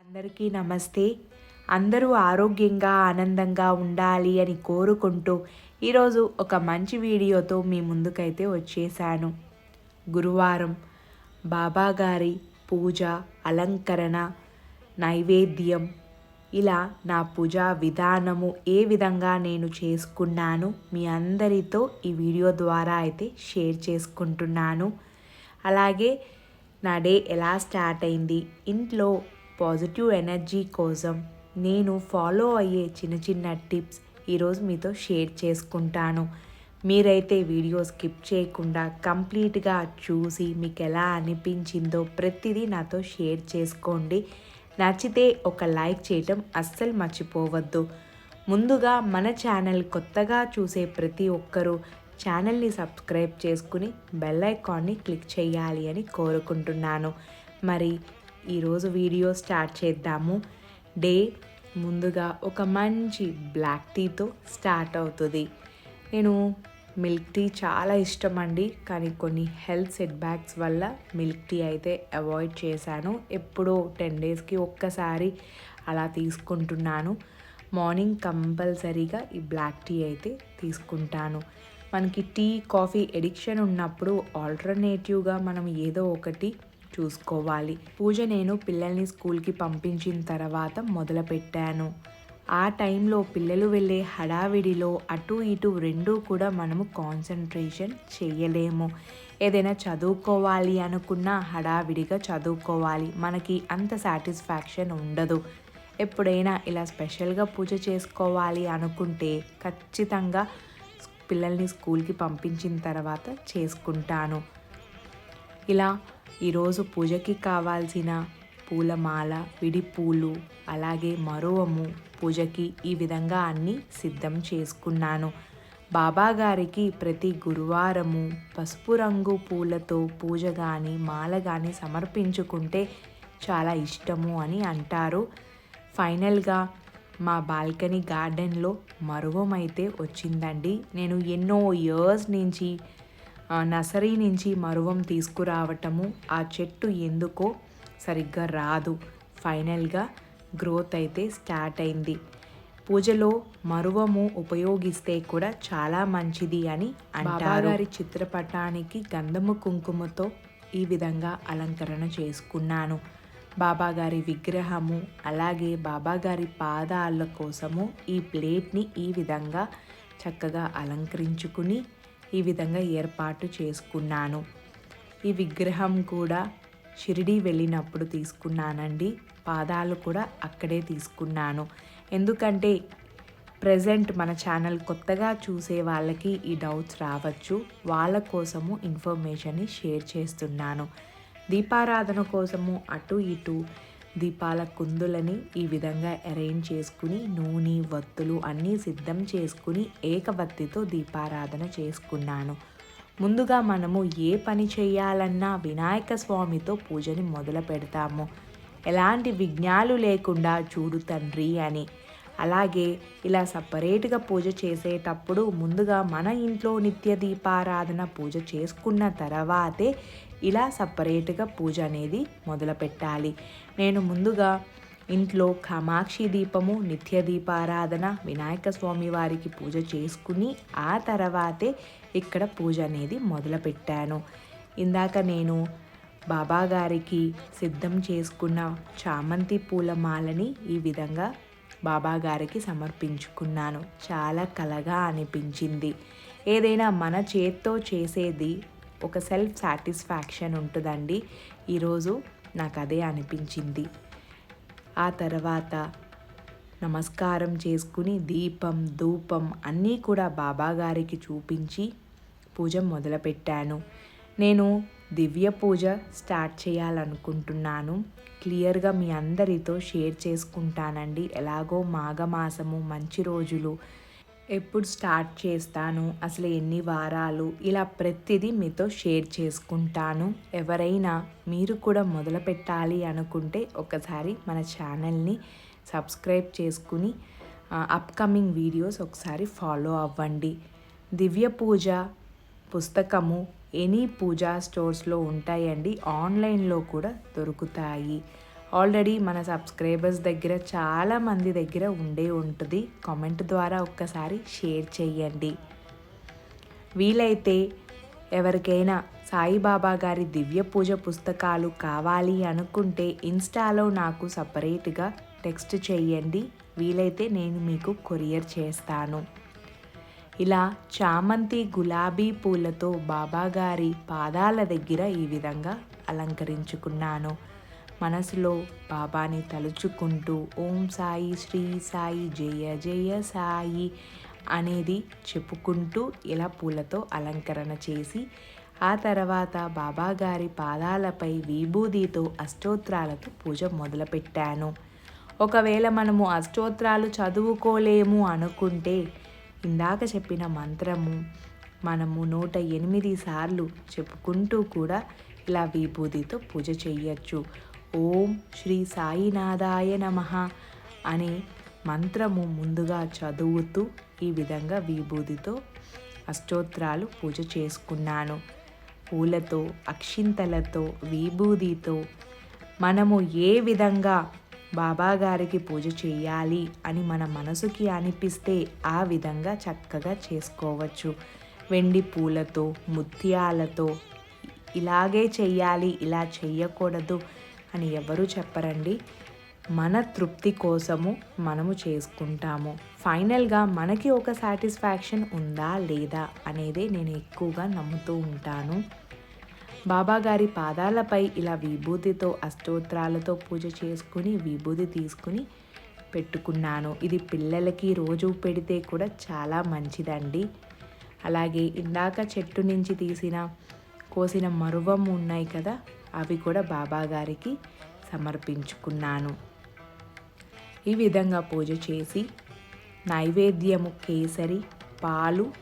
అందరికీ నమస్తే. అందరూ ఆరోగ్యంగా ఆనందంగా ఉండాలి అని కోరుకుంటూ ఈరోజు ఒక మంచి వీడియోతో మీ ముందుకైతే వచ్చేసాను. గురువారం బాబాగారి పూజ అలంకరణ నైవేద్యం ఇలా నా పూజా విధానము ఏ విధంగా నేను చేసుకున్నాను మీ అందరితో ఈ వీడియో ద్వారా అయితే షేర్ చేసుకుంటున్నాను. అలాగే నా డే ఎలా స్టార్ట్ అయింది ఇంట్లో పాజిటివ్ ఎనర్జీ కోసం నేను ఫాలో అయ్యే చిన్న చిన్న టిప్స్ ఈరోజు మీతో షేర్ చేసుకుంటాను. మీరైతే వీడియో స్కిప్ చేయకుండా కంప్లీట్గా చూసి మీకు ఎలా అనిపించిందో ప్రతిదీ నాతో షేర్ చేసుకోండి. నచ్చితే ఒక లైక్ చేయటం అస్సలు మర్చిపోవద్దు. ముందుగా మన ఛానల్ కొత్తగా చూసే ప్రతి ఒక్కరూ ఛానల్ని సబ్స్క్రైబ్ చేసుకుని బెల్ ఐకాన్ని క్లిక్ చేయాలి అని కోరుకుంటున్నాను. మరి ఈరోజు వీడియో స్టార్ట్ చేద్దాము. డే ముందుగా ఒక మంచి బ్లాక్ టీతో స్టార్ట్ అవుతుంది. నేను మిల్క్ టీ చాలా ఇష్టం అండి కానీ కొన్ని హెల్త్ సెట్ బ్యాక్స్ వల్ల మిల్క్ టీ అయితే అవాయిడ్ చేశాను. ఎప్పుడో టెన్ డేస్కి ఒక్కసారి అలా తీసుకుంటున్నాను. మార్నింగ్ కంపల్సరీగా ఈ బ్లాక్ టీ అయితే తీసుకుంటాను. మనకి టీ కాఫీ ఎడిక్షన్ ఉన్నప్పుడు ఆల్టర్నేటివ్గా మనం ఏదో ఒకటి చూసుకోవాలి. పూజ నేను పిల్లల్ని స్కూల్కి పంపించిన తర్వాత మొదలుపెట్టాను. ఆ టైంలో పిల్లలు వెళ్ళే హడావిడిలో అటు ఇటు రెండూ కూడా మనము కాన్సన్ట్రేషన్ చేయలేము. ఏదైనా చదువుకోవాలి అనుకున్నా హడావిడిగా చదువుకోవాలి. మనకి అంత సాటిస్ఫాక్షన్ ఉండదు. ఎప్పుడైనా ఇలా స్పెషల్గా పూజ చేసుకోవాలి అనుకుంటే ఖచ్చితంగా పిల్లల్ని స్కూల్కి పంపించిన తర్వాత చేసుకుంటాను. ఇలా ఈరోజు పూజకి కావాల్సిన పూలమాల విడి పూలు అలాగే మరువము పూజకి ఈ విధంగా అన్నీ సిద్ధం చేసుకున్నాను. బాబా గారికి ప్రతి గురువారము పసుపు రంగు పూలతో పూజ కానీ మాల కానీ సమర్పించుకుంటే చాలా ఇష్టము అని అంటారు. ఫైనల్గా మా బాల్కనీ గార్డెన్లో మరువం అయితే వచ్చిందండి. నేను ఎన్నో ఇయర్స్ నుంచి నర్సరీ నుంచి మరువం తీసుకురావటము ఆ చెట్టు ఎందుకో సరిగ్గా రాదు. ఫైనల్గా గ్రోత్ అయితే స్టార్ట్ అయింది. పూజలో మరువము ఉపయోగిస్తే కూడా చాలా మంచిది అని అంటారు. గారి చిత్రపటానికి గంధము కుంకుమతో ఈ విధంగా అలంకరణ చేసుకున్నాను. బాబాగారి విగ్రహము అలాగే బాబాగారి పాదాల కోసము ఈ ప్లేట్ని ఈ విధంగా చక్కగా అలంకరించుకుని ఈ విధంగా ఏర్పాటు చేసుకున్నాను. ఈ విగ్రహం కూడా షిరిడి వెళ్ళినప్పుడు తీసుకున్నానండి. పాదాలు కూడా అక్కడే తీసుకున్నాను. ఎందుకంటే ప్రజెంట్ మన ఛానల్ కొత్తగా చూసే వాళ్ళకి ఈ డౌట్స్ రావచ్చు. వాళ్ళ కోసము ఇన్ఫర్మేషన్ని షేర్ చేస్తున్నాను. దీపారాధన కోసము అటు ఇటు దీపాల కుందులని ఈ విధంగా అరేంజ్ చేసుకుని నూనె వత్తులు అన్నీ సిద్ధం చేసుకుని ఏకవత్తితో దీపారాధన చేసుకున్నాను. ముందుగా మనము ఏ పని చేయాలన్నా వినాయక స్వామితో పూజని మొదలు పెడతాము. ఎలాంటి విఘ్నాలు లేకుండా చూడు తండ్రి అని. అలాగే ఇలా సపరేట్గా పూజ చేసేటప్పుడు ముందుగా మన ఇంట్లో నిత్య దీపారాధన పూజ చేసుకున్న తర్వాతే ఇలా సపరేట్గా పూజ అనేది మొదలుపెట్టాలి. నేను ముందుగా ఇంట్లో కామాక్షి దీపము నిత్య దీపారాధన వినాయక స్వామి వారికి పూజ చేసుకుని ఆ తర్వాతే ఇక్కడ పూజ అనేది మొదలుపెట్టాను. ఇందాక నేను బాబా గారికి సిద్ధం చేసుకున్న చామంతి పూల మాలని ఈ విధంగా బాబా గారికి సమర్పించుకున్నాను. చాలా కలగా అనిపించింది. ఏదైనా మన చేత్తో చేసేది ఒక సెల్ఫ్ సాటిస్ఫాక్షన్ ఉంటుందండి. ఈరోజు నాకు అదే అనిపించింది. ఆ తర్వాత నమస్కారం చేసుకుని దీపం ధూపం అన్నీ కూడా బాబాగారికి చూపించి పూజ మొదలుపెట్టాను. నేను దివ్య పూజ స్టార్ట్ చేయాలనుకుంటున్నాను. క్లియర్గా మీ అందరితో షేర్ చేసుకుంటానండి. ఎలాగో మాఘమాసము మంచి రోజులు ఎప్పుడు స్టార్ట్ చేస్తాను అసలు ఎన్ని వారాలు ఇలా ప్రతిదీ మీతో షేర్ చేసుకుంటాను. ఎవరైనా మీరు కూడా మొదలు పెట్టాలి అనుకుంటే ఒకసారి మన ఛానల్ని సబ్స్క్రైబ్ చేసుకుని అప్కమింగ్ వీడియోస్ ఒకసారి ఫాలో అవ్వండి. దివ్య పూజ పుస్తకము ఎనీ పూజా స్టోర్స్లో ఉంటాయండి. ఆన్లైన్లో కూడా దొరుకుతాయి. ఆల్రెడీ మన సబ్స్క్రైబర్స్ దగ్గర చాలామంది దగ్గర ఉండే ఉంటుంది. కామెంట్ ద్వారా ఒక్కసారి షేర్ చేయండి. వీలైతే ఎవరికైనా సాయిబాబా గారి దివ్య పూజ పుస్తకాలు కావాలి అనుకుంటే ఇన్స్టాలో నాకు సపరేట్గా టెక్స్ట్ చేయండి. వీలైతే నేను మీకు కొరియర్ చేస్తాను. ఇలా చామంతి గులాబీ పూలతో బాబాగారి పాదాల దగ్గర ఈ విధంగా అలంకరించుకున్నాను. మనసులో బాబాని తలుచుకుంటూ ఓం సాయి శ్రీ సాయి జయ జయ సాయి అనేది చెప్పుకుంటూ ఇలా పూలతో అలంకరణ చేసి ఆ తర్వాత బాబాగారి పాదాలపై విభూదితో అష్టోత్రాలతో పూజ మొదలుపెట్టాను. ఒకవేళ మనము అష్టోత్రాలు చదువుకోలేము అనుకుంటే ఇందాక చెప్పిన మంత్రము మనము నూట ఎనిమిది సార్లు చెప్పుకుంటూ కూడా ఇలా విభూదితో పూజ చేయొచ్చు. ఓం శ్రీ సాయినాథాయ నమ అనే మంత్రము ముందుగా చదువుతూ ఈ విధంగా విభూదితో అష్టోత్రాలు పూజ చేసుకున్నాను. పూలతో అక్షింతలతో విభూదితో మనము ఏ విధంగా బాబాగారికి పూజ చేయాలి అని మన మనసుకి అనిపిస్తే ఆ విధంగా చక్కగా చేసుకోవచ్చు. వెండి పూలతో ముత్యాలతో ఇలాగే చెయ్యాలి ఇలా చెయ్యకూడదు. అని ఎవరు చెప్పరండి. మన తృప్తి కోసము మనము చేసుకుంటాము. ఫైనల్గా మనకి ఒక సాటిస్ఫాక్షన్ ఉందా లేదా అనేదే నేను ఎక్కువగా నమ్ముతూ ఉంటాను. బాబా గారి పాదాలపై ఇలా విభూతితో అష్టోత్రాలతో పూజ చేసుకుని విభూతి తీసుకుని పెట్టుకున్నాను. ఇది పిల్లలకి రోజు పెడితే కూడా చాలా మంచిదండి. అలాగే ఇందాక చెట్టు నుంచి తీసిన కోసిన మరువం ఉన్నాయి కదా అవి కూడా బాబాగారికి సమర్పించుకున్నాను. ఈ విధంగా పూజ చేసి నైవేద్యము కేసరి పాలు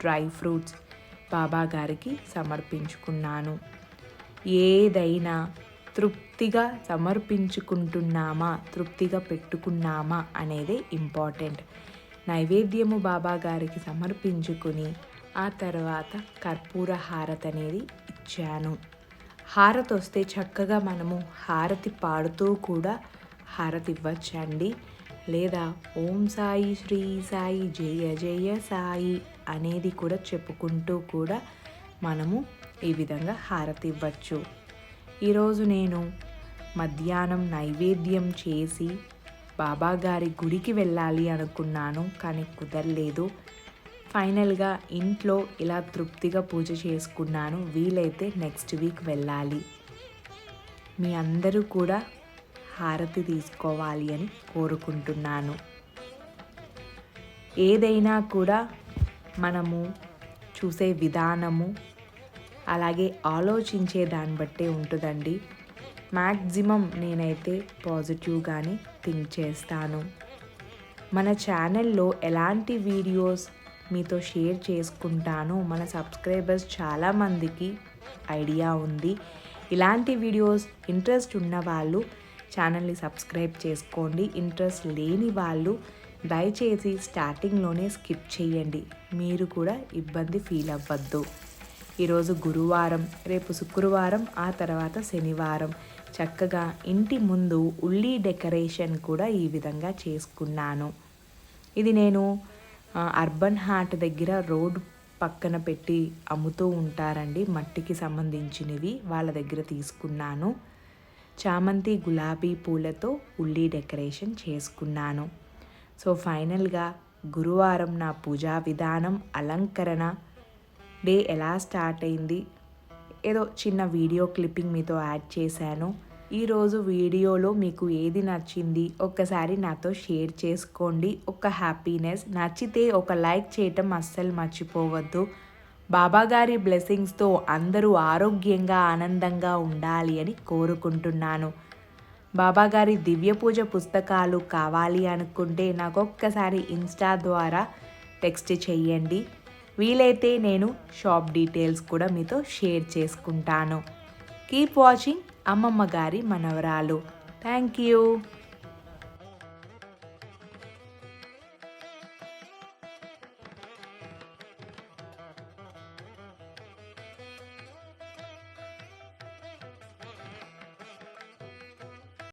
డ్రై ఫ్రూట్స్ బాబాగారికి సమర్పించుకున్నాను. ఏదైనా తృప్తిగా సమర్పించుకుంటున్నామా తృప్తిగా పెట్టుకున్నామా అనేది ఇంపార్టెంట్. నైవేద్యము బాబాగారికి సమర్పించుకుని ఆ తర్వాత కర్పూర హారత అనేది ఇచ్చాను. హారతి వస్తే చక్కగా మనము హారతి పాడుతూ కూడా హారతి ఇవ్వచ్చండి లేదా ఓం సాయి శ్రీ సాయి జయ జయ సాయి అనేది కూడా చెప్పుకుంటూ కూడా మనము ఈ విధంగా హారతి ఇవ్వచ్చు ఈరోజు నేను మధ్యాహ్నం నైవేద్యం చేసి బాబాగారి గుడికి వెళ్ళాలి అనుకున్నాను కానీ కుదరలేదు. ఫైనల్గా ఇంట్లో ఇలా తృప్తిగా పూజ చేసుకున్నాను. వీలైతే నెక్స్ట్ వీక్ వెళ్ళాలి. మీ అందరూ కూడా హారతి తీసుకోవాలి అని కోరుకుంటున్నాను. ఏదైనా కూడా మనము చూసే విధానము అలాగే ఆలోచించే దాన్ని బట్టే ఉంటుందండి. మ్యాక్సిమం నేనైతే పాజిటివ్గానే థింక్ చేస్తాను. మన ఛానల్లో ఎలాంటి వీడియోస్ మీతో షేర్ చేసుకుంటాను. మన సబ్స్క్రైబర్స్ చాలామందికి ఐడియా ఉంది. ఇలాంటి వీడియోస్ ఇంట్రెస్ట్ ఉన్న వాళ్ళు ఛానల్ని సబ్స్క్రైబ్ చేసుకోండి. ఇంట్రెస్ట్ లేని వాళ్ళు దయచేసి స్టార్టింగ్లోనే స్కిప్ చేయండి. మీరు కూడా ఇబ్బంది ఫీల్ అవ్వద్దు. ఈరోజు గురువారం రేపు శుక్రవారం ఆ తర్వాత శనివారం. చక్కగా ఇంటి ముందు ఉల్లి డెకరేషన్ కూడా ఈ విధంగా చేసుకున్నాను. ఇది నేను అర్బన్ హార్ట్ దగ్గర రోడ్ పక్కన పెట్టి అమ్ముతూ ఉంటారండి మట్టికి సంబంధించినవి వాళ్ళ దగ్గర తీసుకున్నాను. చామంతి గులాబీ పూలతో ఉల్లి డెకరేషన్ చేసుకున్నాను. సో ఫైనల్గా గురువారం నా పూజా విధానం అలంకరణ డే ఎలా స్టార్ట్ అయింది ఏదో చిన్న వీడియో క్లిప్పింగ్ మీతో యాడ్ చేశాను. ఈరోజు వీడియోలో మీకు ఏది నచ్చింది ఒక్కసారి నాతో షేర్ చేసుకోండి. ఒక హ్యాపీనెస్. నచ్చితే ఒక లైక్ చేయటం అస్సలు మర్చిపోవద్దు. బాబాగారి బ్లెస్సింగ్స్తో అందరూ ఆరోగ్యంగా ఆనందంగా ఉండాలి అని కోరుకుంటున్నాను. బాబాగారి దివ్య పూజ పుస్తకాలు కావాలి అనుకుంటే నాకు ఒక్కసారి ఇన్స్టా ద్వారా టెక్స్ట్ చెయ్యండి వీలైతే నేను షాప్ డీటెయిల్స్ కూడా మీతో షేర్ చేసుకుంటాను. Keep watching. అమ్మమ్మ గారి మనవరాలు. Thank you.